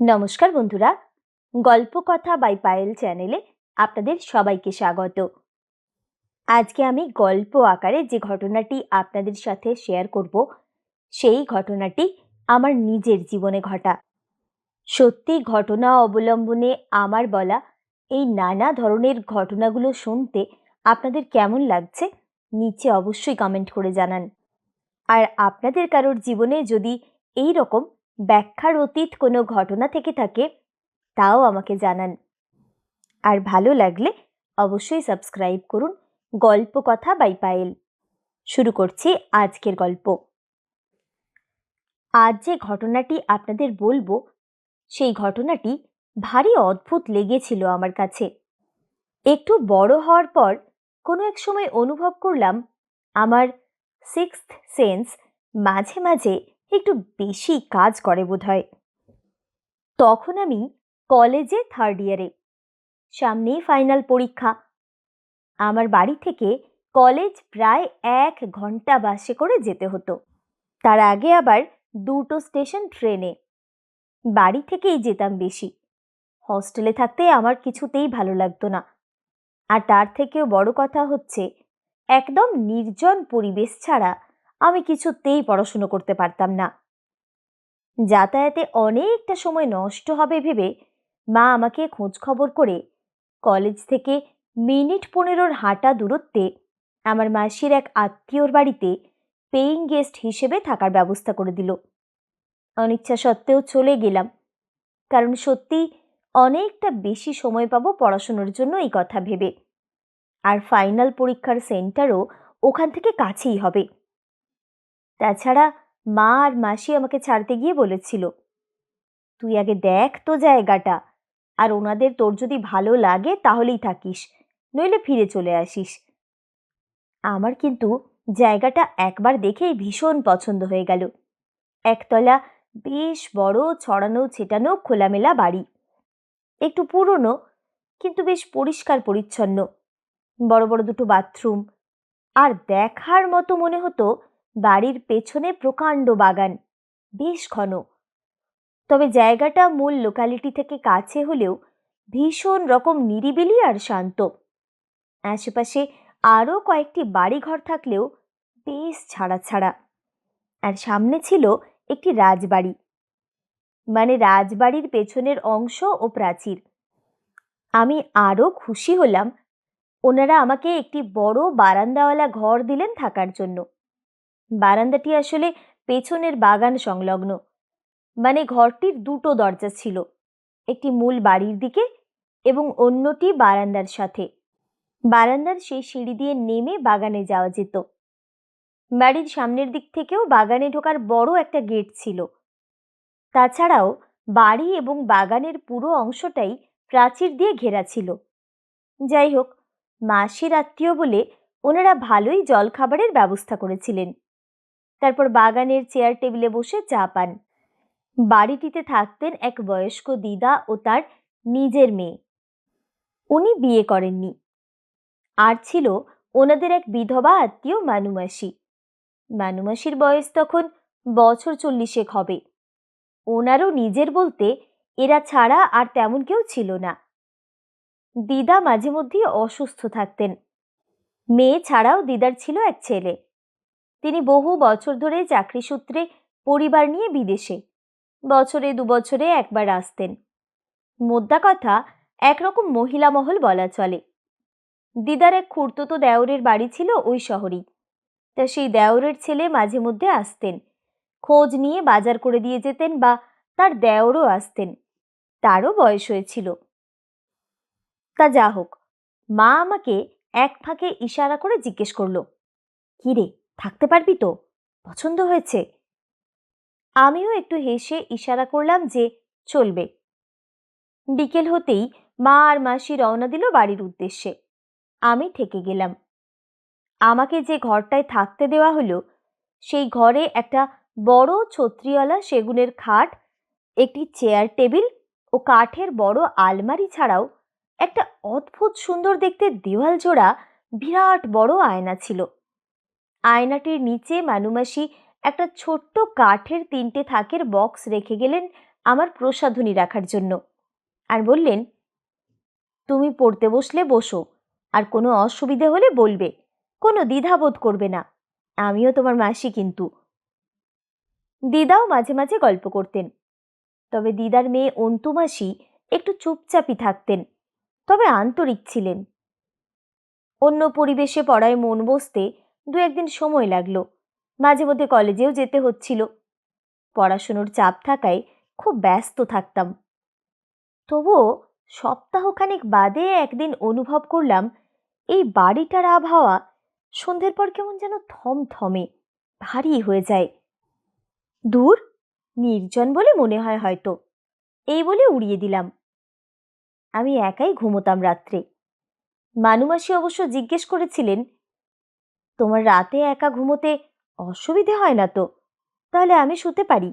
নমস্কার বন্ধুরা, গল্প কথা বাই পায়েল চ্যানেলে আপনাদের সবাইকে স্বাগত। আজকে আমি গল্প আকারে যে ঘটনাটি আপনাদের সাথে শেয়ার করব, সেই ঘটনাটি আমার নিজের জীবনে ঘটা। সত্যি ঘটনা অবলম্বনে আমার বলা এই নানা ধরনের ঘটনাগুলো শুনতে আপনাদের কেমন লাগছে, নিচে অবশ্যই কমেন্ট করে জানান। আর আপনাদের কারোর জীবনে যদি এই রকম ব্যাখ্যার অতীত কোনো ঘটনা থেকে থাকে, তাও আমাকে জানান। আর ভালো লাগলে অবশ্যই সাবস্ক্রাইব করুন গল্প কথা বাই পায়েল। শুরু করছি আজকের গল্প। আজ যে ঘটনাটি আপনাদের বলব, সেই ঘটনাটি ভারী অদ্ভুত লেগেছিল আমার কাছে। একটু বড় হওয়ার পর কোনো এক সময় অনুভব করলাম, আমার সিক্সথ সেন্স মাঝে মাঝে একটু বেশি কাজ করে বোধহয়। তখন আমি কলেজে থার্ড ইয়ারে সামনেই ফাইনাল পরীক্ষা। আমার বাড়ি থেকে কলেজ প্রায় এক ঘণ্টা বাসে করে যেতে হতো। তার আগে আবার দুটো স্টেশন ট্রেনে বাড়ি থেকেই যেতাম বেশি। হস্টেলে থাকতে আমার কিছুতেই ভালো লাগতো না। আর তার থেকেও বড় কথা হচ্ছে, একদম নির্জন পরিবেশ ছাড়া আমি কিছুতেই পড়াশুনো করতে পারতাম না। যাতায়াতে অনেকটা সময় নষ্ট হবে ভেবে মা আমাকে খোঁজ খবর করে কলেজ থেকে মিনিট পনেরোর হাঁটা দূরত্বে আমার মাসির এক আত্মীয়র বাড়িতে পেইং গেস্ট হিসেবে থাকার ব্যবস্থা করে দিল। অনিচ্ছা সত্ত্বেও চলে গেলাম। কারণ সত্যি অনেকটা বেশি সময় পাবো পড়াশুনোর জন্য এই কথা ভেবে। আর ফাইনাল পরীক্ষার সেন্টারও ওখান থেকে কাছেই হবে। তাছাড়া মা আর মাসি আমাকে ছাড়তে গিয়ে বলেছিল, তুই আগে দেখ তো জায়গাটা, আর ওনাদের তোর যদি ভালো লাগে তাহলেই থাকিস, নইলে ফিরে চলে আসিস। আমার কিন্তু জায়গাটা একবার দেখেই ভীষণ পছন্দ হয়ে গেল। একতলা বেশ বড় ছড়ানো ছেটানো খোলামেলা বাড়ি। একটু পুরনো, কিন্তু বেশ পরিষ্কার পরিচ্ছন্ন। বড় বড় দুটো বাথরুম। আর দেখার মতো মনে হতো বাড়ির পেছনে প্রকাণ্ড বাগান। বেশ ঘন। তবে জায়গাটা মূল লোকালিটি থেকে কাছে হলেও ভীষণ রকম নিরিবিলি আর শান্ত। আশেপাশে আরও কয়েকটি বাড়িঘর থাকলেও বেশ ছাড়া ছাড়া আর সামনে ছিল একটি রাজবাড়ি। মানে রাজবাড়ির পেছনের অংশ ও প্রাচীর। আমি আরও খুশি হলাম। ওনারা আমাকে একটি বড় বারান্দাওয়ালা ঘর দিলেন থাকার জন্য। বারান্দাটি আসলে পেছনের বাগান সংলগ্ন। মানে ঘরটির দুটো দরজা ছিল, একটি মূল বাড়ির দিকে এবং অন্যটি বারান্দার সাথে। বারান্দার সেই সিঁড়ি দিয়ে নেমে বাগানে যাওয়া যেত। বাড়ির সামনের দিক থেকেও বাগানে ঢোকার বড় একটা গেট ছিল। তাছাড়াও বাড়ি এবং বাগানের পুরো অংশটাই প্রাচীর দিয়ে ঘেরা ছিল। যাই হোক, মাসির আত্মীয় বলে ওনারা ভালোই জলখাবারের ব্যবস্থা করেছিলেন। তারপর বাগানের চেয়ার টেবিলে বসে চা পান। বাড়িটিতে থাকতেন এক বয়স্ক দিদা ও তার নিজের মেয়ে। উনি বিয়ে করেননি। আর ছিল ওনাদের এক বিধবা আত্মীয় মানুমাসি মানুমাসির বয়স তখন বছর চল্লিশেক হবে। ওনারও নিজের বলতে এরা ছাড়া আর তেমন কেউ ছিল না। দিদা মাঝে মধ্যেই অসুস্থ থাকতেন। মেয়ে ছাড়াও দিদার ছিল এক ছেলে। তিনি বহু বছর ধরে চাকরি সূত্রে পরিবার নিয়ে বিদেশে। বছরে দু বছরে একবার আসতেন। মোদ্দা কথা, একরকম মহিলা মহল বলা চলে। দিদার এক খুঁড়তো দেওরের বাড়ি ছিল ওই শহরেই। তা সেই দেওরের ছেলে মাঝে মধ্যে আসতেন। খোঁজ নিয়ে বাজার করে দিয়ে যেতেন বা তার দেওরও আসতেন। তারও বয়স হয়েছিল। তা যা হোক, মা আমাকে এক ফাঁকে ইশারা করে জিজ্ঞেস করল কি রে থাকতে পারবি তো? পছন্দ হয়েছে। আমিও একটু হেসে ইশারা করলাম যে, চলবে। বিকেল হতেই মা আর মাসি রওনা দিল বাড়ির উদ্দেশ্যে। আমি থেকে গেলাম। আমাকে যে ঘরটায় থাকতে দেওয়া হলো, সেই ঘরে একটা বড় ছত্রিওয়ালা সেগুনের খাট, একটি চেয়ার টেবিল ও কাঠের বড় আলমারি ছাড়াও একটা অদ্ভুত সুন্দর দেখতে দেওয়াল জোড়া বিরাট বড় আয়না ছিল। আয়নাটির নিচে মানুমাসি একটা ছোট্ট কাঠের তিনটে থাকের বক্স রেখে গেলেন আমার প্রসাধনী রাখার জন্য। আর বললেন, তুমি পড়তে বসলে বসো, আর কোনো অসুবিধে হলে বলবে, কোনো দ্বিধাবোধ করবে না, আমিও তোমার মাসি কিন্তু। দিদাও মাঝে মাঝে গল্প করতেন। তবে দিদার মেয়ে অন্তু মাসি একটু চুপচাপই থাকতেন, তবে আন্তরিক ছিলেন। অন্য পরিবেশে পড়ায় মন বসতে দু একদিন সময় লাগল। মাঝে মধ্যে কলেজেও যেতে হচ্ছিল। পড়াশুনোর চাপ থাকায় খুব ব্যস্ত থাকতাম। তবুও সপ্তাহখানেক বাদে একদিন অনুভব করলাম, এই বাড়িটার আবহাওয়া সন্ধ্যের পর কেমন যেন থমথমে, ভারী হয়ে যায়। দূর, নির্জন বলে মনে হয় হয়তো, এই বলে উড়িয়ে দিলাম। আমি একাই ঘুমোতাম রাত্রে। মানুমাসি অবশ্য জিজ্ঞেস করেছিলেন তোমার রাতে একা ঘুমোতে অসুবিধে হয় না তো? তাহলে আমি শুতে পারি।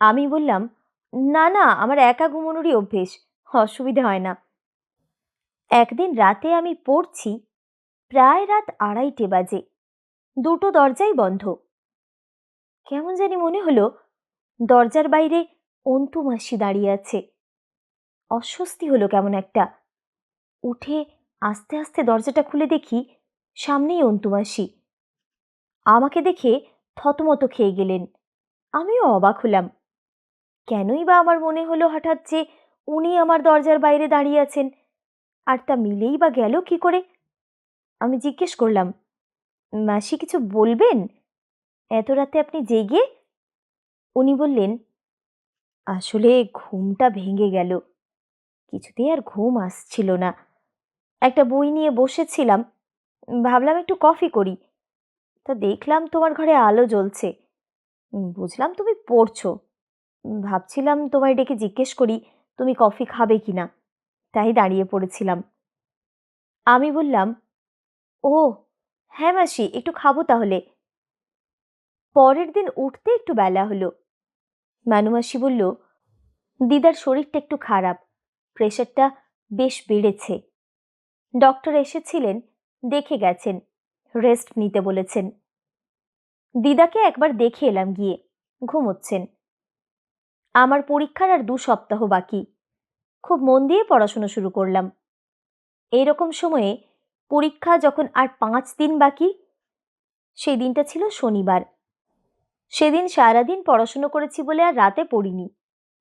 আমি বললাম, না না, আমার একা ঘুমানোরই অভ্যেস, অসুবিধে হয় না। একদিন রাতে আমি পড়ছি প্রায় রাত আড়াইটে বাজে। দুটো দরজাই বন্ধ। কেমন জানি মনে হলো দরজার বাইরে অন্তু মাসি দাঁড়িয়ে আছে। অস্বস্তি হলো কেমন একটা। উঠে আস্তে আস্তে দরজাটা খুলে দেখি সামনেই অন্তু মাসি আমাকে দেখে থতমত খেয়ে গেলেন। আমিও অবাক হলাম। কেনই বা আমার মনে হলো হঠাৎ যে উনি আমার দরজার বাইরে দাঁড়িয়ে আছেন। আর তা মিলেই বা গেল কি করে? আমি জিজ্ঞেস করলাম, মাসি কিছু বলবেন? এত রাতে আপনি জেগে? উনি বললেন, আসলে ঘুমটা ভেঙে গেল। কিছুতেই আর ঘুম আসছিল না। একটা বই নিয়ে বসেছিলাম ভাবলাম একটু কফি করি। তা দেখলাম তোমার ঘরে আলো জ্বলছে। বুঝলাম তুমি পড়ছো। ভাবছিলাম তোমায় ডেকে জিজ্ঞেস করি, তুমি কফি খাবে কি না তাই দাঁড়িয়ে পড়েছিলাম। আমি বললাম, ও হ্যাঁ মাসি, একটু খাব তাহলে। পরের দিন উঠতে একটু বেলা হলো। মানুমাসি বলল, দিদার শরীরটা একটু খারাপ প্রেশারটা বেশ বেড়েছে। ডক্টর এসেছিলেন দেখে গেছেন। রেস্ট নিতে বলেছেন। দিদাকে একবার দেখে এলাম গিয়ে। ঘুমোচ্ছেন। আমার পরীক্ষার আর দু সপ্তাহ বাকি। খুব মন দিয়ে পড়াশুনো শুরু করলাম। এইরকম সময়ে পরীক্ষা যখন আর পাঁচ দিন বাকি, সেই দিনটা ছিল শনিবার। সেদিন সারাদিন পড়াশুনো করেছি বলে আর রাতে পড়িনি।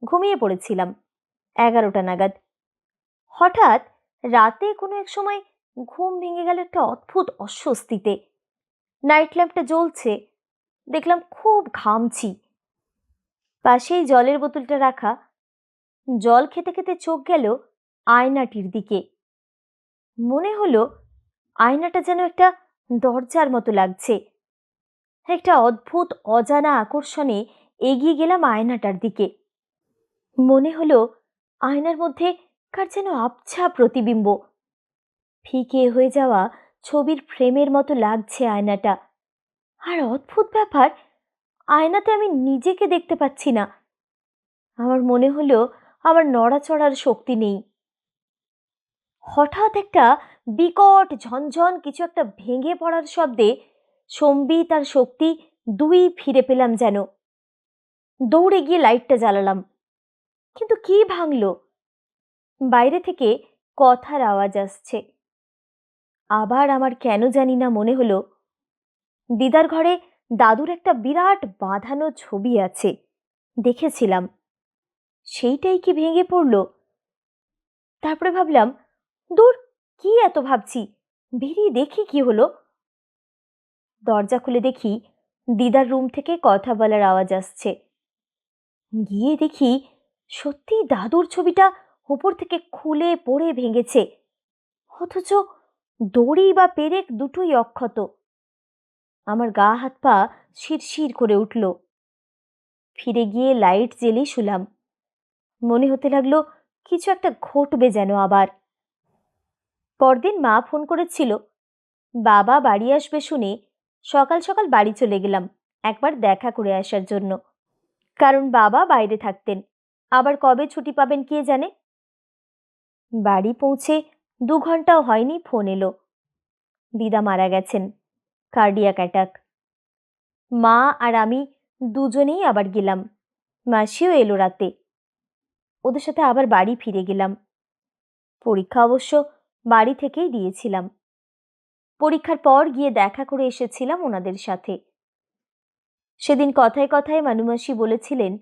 ঘুমিয়ে পড়েছিলাম। এগারোটা নাগাদ। হঠাৎ রাতে কোনো এক সময় ঘুম ভেঙে গেল একটা অদ্ভুত অস্বস্তিতে। নাইট ল্যাম্পটা জ্বলছে। দেখলাম খুব ঘামছি। পাশেই জলের বোতলটা রাখা। জল খেতে খেতে চোখ গেল আয়নাটির দিকে। মনে হলো আয়নাটা যেন একটা দরজার মতো লাগছে। একটা অদ্ভুত, অজানা আকর্ষণে এগিয়ে গেলাম আয়নাটার দিকে। মনে হলো আয়নার মধ্যে কার যেন আবছা প্রতিবিম্ব। ফিকে হয়ে যাওয়া ছবির ফ্রেমের মতো লাগছে আয়নাটা। আর অদ্ভুত ব্যাপার, আয়নাতে আমি নিজেকে দেখতে পাচ্ছি না। আমার মনে হলো আমার নড়াচড়ার শক্তি নেই। হঠাৎ একটা বিকট ঝনঝন কিছু একটা ভেঙে পড়ার শব্দে সম্বিত আর শক্তি দুই ফিরে পেলাম যেন। দৌড়ে গিয়ে লাইটটা জ্বালালাম। কিন্তু কি ভাঙল? বাইরে থেকে কথার আওয়াজ আসছে। আবার আমার কেন জানি না মনে হলো। দিদার ঘরে দাদুর একটা বিরাট বাঁধানো ছবি আছে, দেখেছিলাম। সেইটাই কি ভেঙে পড়ল? তারপরে ভাবলাম, দূর, কি এত ভাবছি? বেরিয়ে দেখি কি হলো। দরজা খুলে দেখি দিদার রুম থেকে কথা বলার আওয়াজ আসছে। গিয়ে দেখি সত্যি দাদুর ছবিটা উপর থেকে খুলে পড়ে ভেঙেছে। অথচ দড়ি বা পেরেক দুটোই অক্ষত। আমার গা হাত পা শিরশির করে উঠল। ফিরে গিয়ে লাইট জেলেই শুলাম। মনে হতে লাগল, কিছু একটা ঘটবে যেন আবার। পরদিন মা ফোন করেছিল। বাবা বাড়ি আসবে শুনে সকাল সকাল বাড়ি চলে গেলাম, একবার দেখা করে আসার জন্য। কারণ বাবা বাইরে থাকতেন। আবার কবে ছুটি পাবেন কে জানে? বাড়ি পৌঁছে দু ঘন্টাও হয়নি, ফোন এলো। দিদা মারা গেছেন কার্ডিয়াক অ্যাটাক মা আর আমি দুজনেই আবার গেলাম, মাসিও এলো রাতে। ওদের সাথে আবার বাড়ি ফিরে গেলাম। পরীক্ষা অবশ্য বাড়ি থেকেই দিয়েছিলাম। পরীক্ষার পর গিয়ে দেখা করে এসেছিলাম ওনাদের সাথে। সেদিন কথায় কথায় মানুমাসি বলেছিলেন,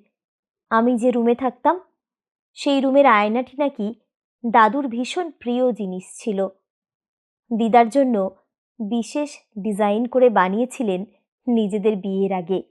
আমি যে রুমে থাকতাম, সেই রুমের আয়নাটি নাকি দাদুর ভীষণ প্রিয় জিনিস ছিল। দিদার জন্য বিশেষ ডিজাইন করে বানিয়েছিলেন নিজেদের বিয়ের আগে।